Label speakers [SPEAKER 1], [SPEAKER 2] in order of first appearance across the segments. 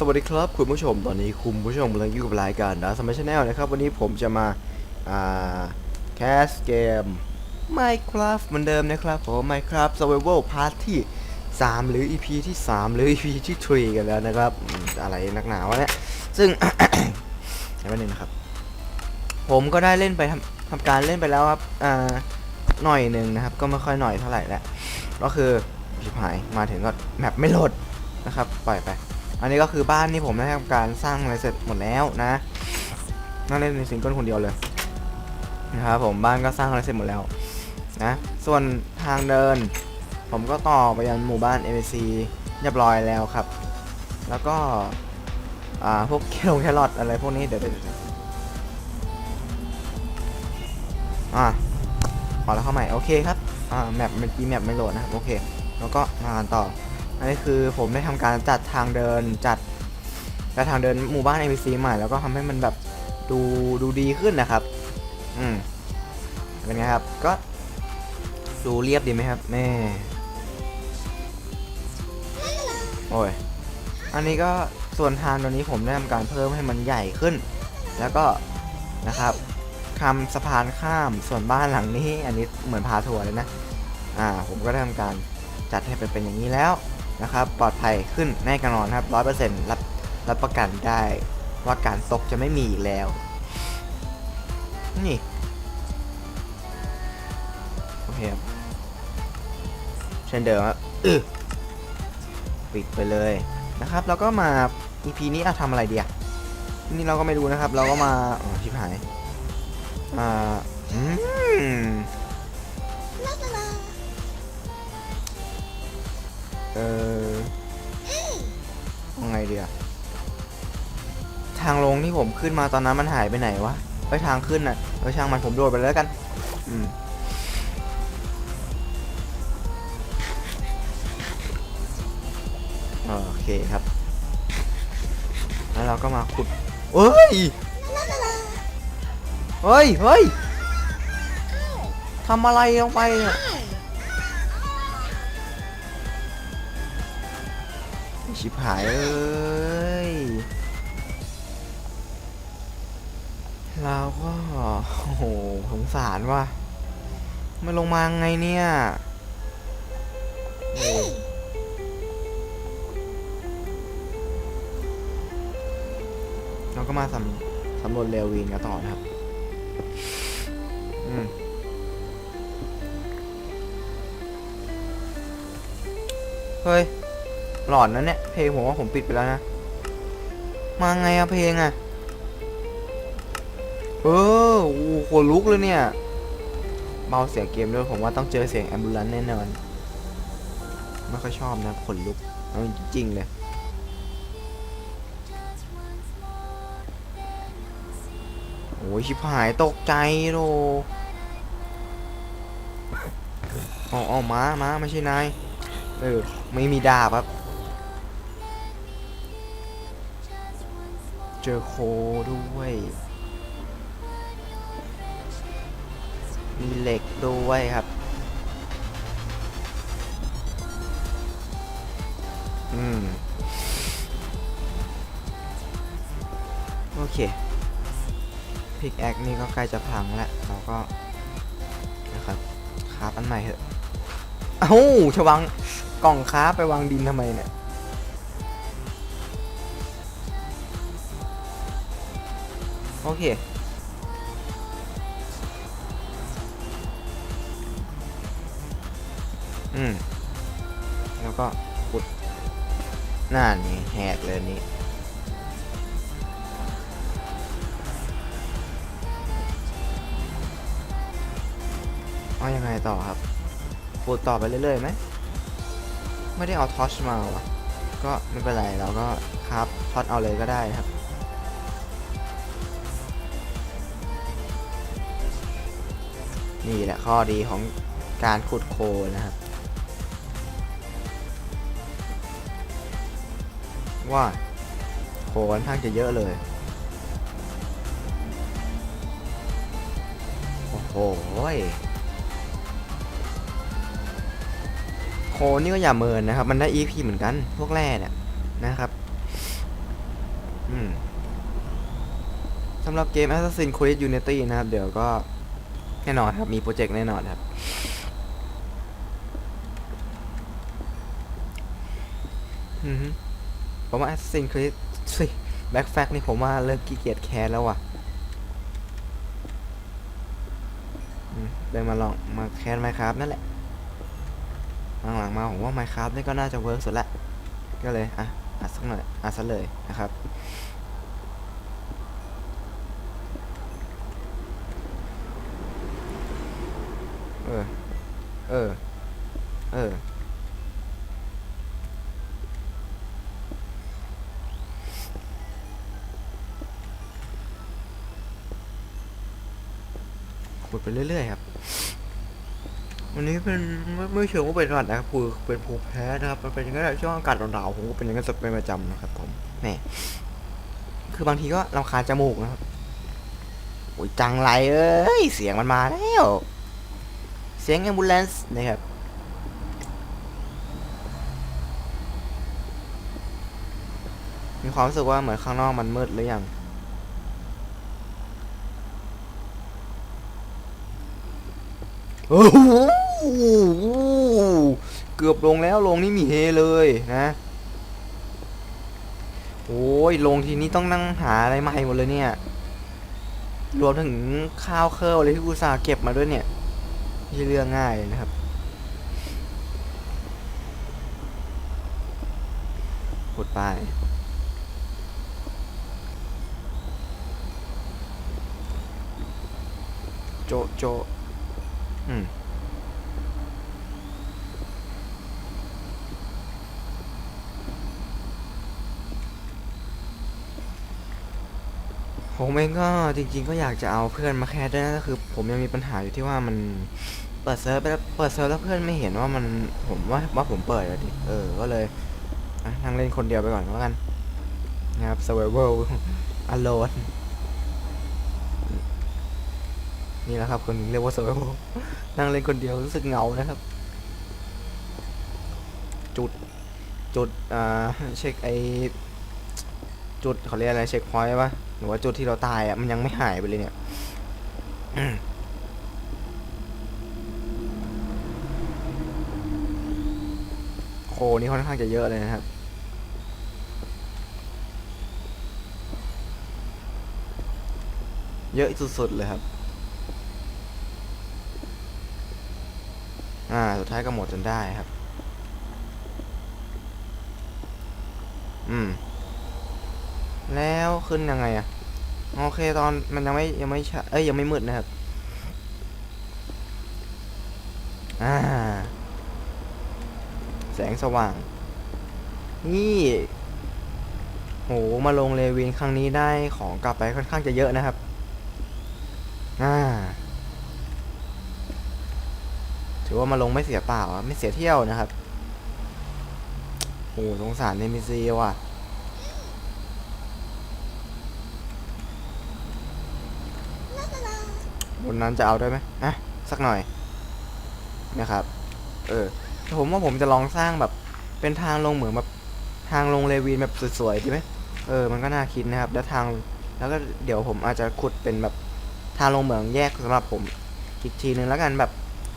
[SPEAKER 1] สวัสดีครับคุณผู้ชมตอนนี้คุณผู้ชมกำลังอยู่กับรายการดัสมัชแนลนะครับ วันนี้ผมจะมาอ่าแคสเกม Minecraft เหมือนเดิมนะครับผม Minecraft Survival Part ที่ 3 หรือ EP ที่ 3 หรือ EP ที่3กันแล้วนะครับ อะไรนักหนาวะเนี่ยซึ่งใช้วันนึงนะครับ ผมก็ได้เล่นไปทำทำการเล่นไปแล้วครับอ่าหน่อยหนึ่งนะครับ ก็ไม่ค่อยหน่อยเท่าไหร่แหละก็คือชิบหายมาถึงก็แมปไม่โหลดนะครับปล่อยไป อันนี้ก็คือบ้านที่ผมได้ทำการสร้างอะไรเสร็จหมดแล้วนะนั่งเล่นในซิงเกิลคนเดียวเลยนะครับผมบ้านก็สร้างอะไรเสร็จหมดแล้วนะส่วนทางเดิน ผมก็ต่อไปยังหมู่บ้าน m อ c เรียบร้อยแล้วครับ แล้วก็อ่าพวกแครงแครอทอะไรพวกนี้เดี๋ยวเดี๋ยวอ่าพอแล้วเข้าใหม่โอเคครับอ่าแมปเมื่อกี้แมปไม่โหลดนะครับโอเค แล้วก็มาต่อ อันนี้คือผมได้ทำการจัดทางเดินจัดจัดทางเดินหมู่บ้าน NPC ใหม่แล้วก็ทำให้มันแบบดูดูดีขึ้นนะครับ อืมเป็นไงครับ ก็ดูเรียบดีไหมครับแม่โอ้ย อันนี้ก็ส่วนทางตัวนี้ผมได้ทำการเพิ่มให้มันใหญ่ขึ้น แล้วก็นะครับทำสะพานข้ามส่วนบ้านหลังนี้ อันนี้เหมือนพาทัวร์เลยนะ อ่า ผมก็ได้ทำการจัดให้เป็นเป็นอย่างนี้แล้ว นะครับปลอดภัยขึ้นแน่นอนครับร้อยเปอร์เซ็นต์รับรับประกันได้ ว่าการตกจะไม่มีอีกแล้ว นี่โอเคครับเช่นเดิมครับปิดไปเลยนะครับ แล้วก็มา EP นี้อะทำอะไรเดียวนี่เราก็ไม่รู้นะครับ เราก็มาอ๋อชิบหายอ่าอืม เออยังไงเดียทางลงที่ผมขึ้นมาตอนนั้นมันหายไปไหนวะไปทางขึ้นน่ะเออช่างมันผมโดดไปแล้วกัน อืมโอเคครับ แล้วเราก็มาขุดเฮ้ย เฮ้ย เฮ้ยทำอะไรลงไปเนี่ย ชิบหายเอ้ยเราก็โอ้โหสงสารว่ะไม่ลงมาไงเนี่ยเออเราก็มาสำสำรวจเรลวีนกันต่อนะครับ อืมเฮ้ย หลอนนะเนี่ยเพลงผมว่าผมปิดไปแล้วนะมาไงอะเพลงอะเออโอ้โหขนลุกเลยเนี่ยเบาเสียงเกมด้วยผมว่าต้องเจอเสียงแอมบูลันแน่นอนไม่ค่อยชอบนะขนลุกเอาจริงๆเลยโอ้ยชิบหายตกใจโลอ๋ออ๋อม้าม้าไม่ใช่นายเออไม่มีดาบครับ เจอโคด้วย มีเหล็กด้วยครับ อืม โอเค พิกแอคนี่ก็ใกล้จะพังแล้ว เราก็นะครับคราฟอันใหม่เถอะ เอ้าชวังกล่องค้าไปวางดินทำไมเนี่ย โอเค อืม แล้วก็ขุดหน้านี่แหกเลยนี่เอายังไงต่อครับขุดต่อไปเรื่อยๆไหม ไม่ได้เอาทอชมาว่ะ ก็ไม่เป็นไรเราก็ครับทอดเอาเลยก็ได้ครับ นี่แหละข้อดีของการขุดโคนะครับ ว่าโคค่อนข้างจะเยอะเลย โอ้โหโคนนี่ก็อย่าเมินนะครับ มันได้ EP เหมือนกัน พวกแร่เนี่ยนะครับ อืมสำหรับเกม Assassin's Creed Unity นะครับ เดี๋ยวก็ แน่นอนครับ มีโปรเจกต์แน่นอนครับ อือฮึผมว่า Assassin's Creed สิ Back Fact นี่ผมว่าเริ่มขี้เกียจแคสแล้วว่ะอืมเลยมาลองมาแคส Minecraft นั่นแหละหลังๆมาผมว่า Minecraft นี่ก็น่าจะเวิร์กสุดละ ก็เลย อะอัดสักหน่อยอัดซะเลยนะครับ เออ เออ เออ ขุดไปเรื่อยๆครับ วันนี้เป็นไม่ไม่เชิงว่าเป็นหวัดนะครับคือเป็นภูมิแพ้นะครับ มันเป็นอย่างนั้นะช่วงอากาศหนาวๆผมก็เป็นอย่างนั้นเป็นประจำนะครับ ผมแหมคือบางทีก็รำคาญจมูกนะครับโอ้ยจังไรเอ้ย เสียงมันมาแล้ว สียงแอมบูเลนซ์นะครับมีความรู้สึกว่าเหมือนข้างนอกมันมืดหรือยังโอ้โหเกือบลงแล้วลงนี่มีเฮเลยนะ โอ้ยลงทีนี้ต้องนั่งหาอะไรให้หมดเลยเนี่ย รวมถึงข้าวเครื่ออะไรที่กูสาห์เก็บมาด้วยเนี่ย ใช่เรื่องง่ายนะครับขุดไป โจะโจะอืมผมเองก็จริง ๆ ก็อยากจะเอาเพื่อนมาแคสด้วยนะก็คือ ผมยังมีปัญหาอยู่ที่ว่ามัน เปิดเซิร์ฟไปแล้วเปิดเซิร์ฟแล้วเพื่อนไม่เห็นว่ามันผมว่าว่าผมเปิดอะดิเออก็เลยนั่งเล่นคนเดียวไปก่อนแล้วกันนะครับ survival alone นี่แหละครับคนเรียกว่า survival นั่งเล่นคนเดียวรู้สึกเหงานะครับ จุดจุดอ่าเช็คไอจุดเขาเรียกอะไรเช็คพอยต์ปะหรือว่าจุดที่เราตายอะมันยังไม่หายไปเลยเนี่ย โคนี่ค่อนข้างจะเยอะเลยนะครับ เยอะสุดๆเลยครับ อ่า สุดท้ายก็หมดจนได้ครับ อืม แล้วขึ้นยังไงอะโอเคตอนมันยังไม่ยังไม่เอ้ยยังไม่มืดนะครับ อ่า แสงสว่าง นี่โหมาลงเลวินครั้งนี้ได้ของกลับไปค่อนข้างจะเยอะนะครับ อ่า ถือว่ามาลงไม่เสียเปล่า ไม่เสียเที่ยวนะครับโหสงสารเนมิซีว่ะ บนนั้นจะเอาได้ไหมอะ สักหน่อยนะครับ เออ ผมว่าผมจะลองสร้างแบบเป็นทางลงเหมือนแบบทางลงเลวีนแบบสวยๆดีไหมเออมันก็น่าคิดนะครับ แล้วทางแล้วก็เดี๋ยวผมอาจจะขุดเป็นแบบทางลงเหมืองแยกสำหรับผมอีกทีนึงแล้วกันแบบ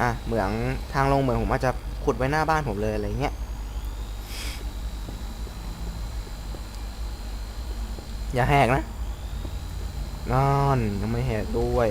[SPEAKER 1] อะเหมืองทางลงเหมืองผมอาจจะขุดไว้หน้าบ้านผมเลยอะไรเงี้ยอย่าแหกนะนอนยังไม่แหกด้วย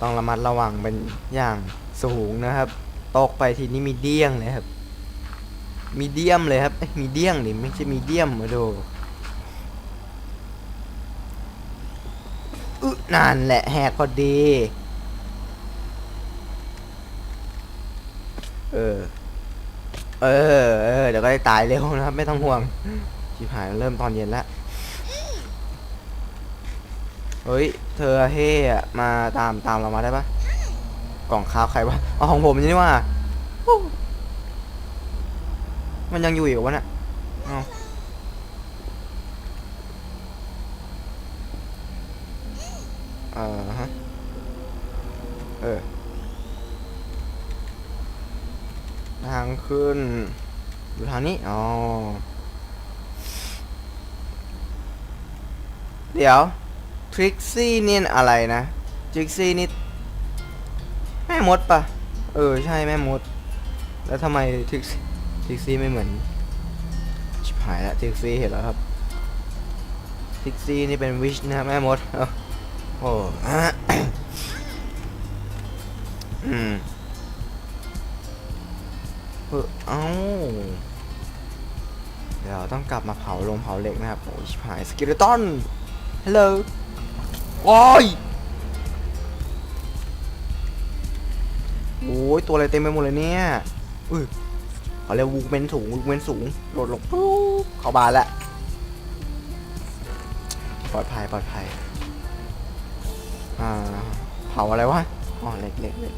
[SPEAKER 1] ต้องระมัดระวังเป็นอย่างสูงนะครับตกไปทีนี้มีเดี้ยงเลยครับ มีเดียมเลยครับเอ้ยมีเดี้ยงดิไม่ใช่มีเดียมมาดูอึนั่นแหละแหกพอดี เออ เออ เออ เดี๋ยวก็ได้ตายเร็วนะครับ ไม่ต้องห่วงชิบหายเริ่มตอนเย็นแล้ว เฮ้ย เธอเฮ่อมาตามตามเรามาได้ปะกล่องข้าวใครวะอ๋อของผมนี่ว่า มันยังอยู่อีกเหรอวะเนี่ยเออฮะ เออางขึ้น อยู่ทางนี้ อ๋อ เดี๋ยว ทริกซี่นี่อะไรนะทริกซี่นี่แม่มดปะเออใช่แม่มด แล้วทำไมทริกทริกซี่ไม่เหมือนชิบหายแล้วทริกซี่เห็นแล้วครับทริกซี่นี่เป็นวิชนะครับแม่มดเอ้าโอ้อืมเอ้าเดี๋ยวต้องกลับมาเผาลงเผาเหล็กนะครับ โอ้ชิบหายสกิลตันฮัลโหล โอ้ยโอ้ยตัวอะไรเต็มไปหมดเลยเนี่ยอุ้ยเขาเรียกวูกเมนสูงวูกเมนสูงโดดลงปุ๊บเข้าบานแล้วปลอดภัยปลอดภัยอ่าเผาอะไรวะอ๋อเล็กเล็กเล็ก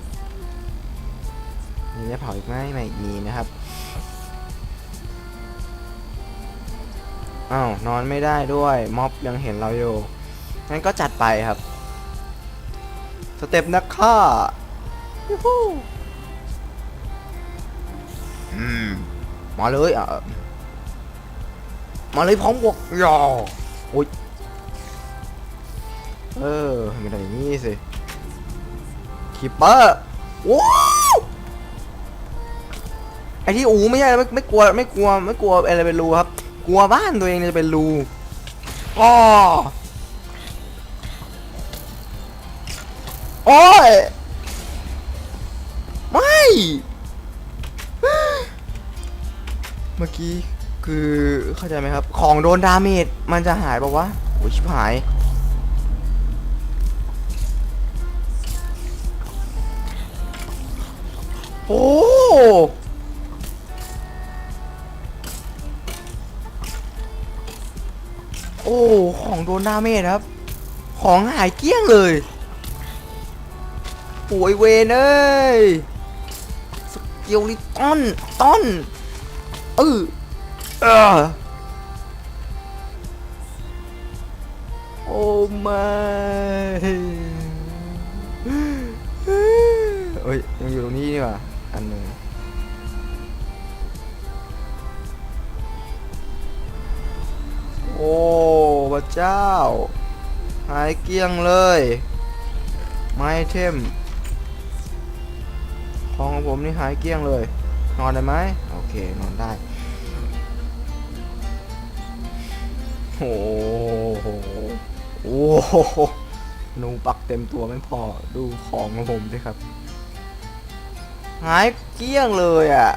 [SPEAKER 1] มีจะเผาอีกไหมไม่มีนะครับอ้าวนอนไม่ได้ด้วยม็อบยังเห็นเราอยู่ งั้นก็จัดไปครับ สเต็ปนักฆ่ายูฮูอืม มาเลยอะ มาเลยพร้อมบวกยอโอ้ย เออไม่ได้อย่างนี้สิคิปเปอร์ว้าวไอที่อูไม่ใช่ไม่ไม่กลัวไม่กลัวไม่กลัวอะไรเป็นรูครับ กลัวบ้านตัวเองจะเป็นรูอ้อ โอ้ย ไม่ เมื่อกี้คือเข้าใจไหมครับ ของโดนดาเมจมันจะหายบอกว่าโอ้ยชิบหาย โอ้โอ้ ของโดนดาเมจครับ ของหายเกลี้ยงเลย โอ้ยเวนเอ้ยสกิลลิต้นต้นเออเออโอ้ไม่เอ้ยยังอยู่ตรงนี้นี่ว่าอันหนึ่งโอ้พระเจ้า หายเกลี้ยงเลย ไม้เทม ของของผมนี่หายเกลี้ยงเลย นอนได้ไหมโอเคนอนได้โอ้โหโอ้โหหนูปักเต็มตัวไม่พอดูของของผมดิครับ หายเกลี้ยงเลยอะ่ะ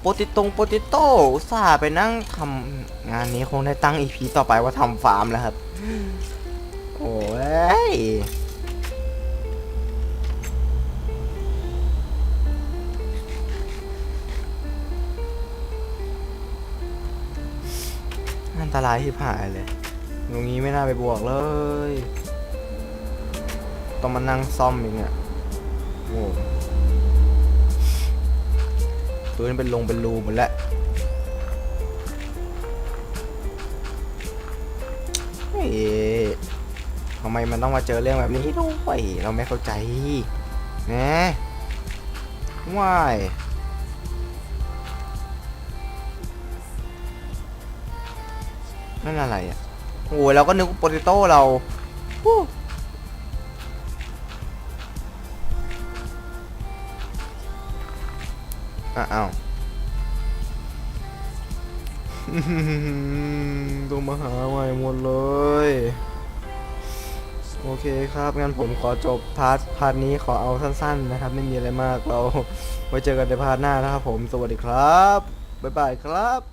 [SPEAKER 1] โปติตงโปติโต้อุตส่าห์ไปนั่งทำงานนี้คงได้ตั้งอีพีต่อไปว่าทำฟาร์มแล้วครับ โอ้ย ตรายที่ผ่ายเลยตรงนี้ไม่น่าไปบวกเลย ต้องมานั่งซ่อมอีกเนี่ยโอ้พื้นเป็นลงเป็นรูหมดแล้วเฮ้ยทำไมมันต้องมาเจอเรื่องแบบนี้ด้วย เราไม่เข้าใจ นะว่าย นั่นอะไรอะโอ้ยเราก็นึกว่าโปเตโต้เราอ้าวต้องมาหาใหม่หมดเลย โอเคครับ งั้นผมขอจบพาร์ทพาร์ทนี้ขอเอาสั้นๆนะครับ ไม่มีอะไรมากเราไว้เจอกันในพาร์ทหน้านะครับผม สวัสดีครับ บ๊ายบายครับ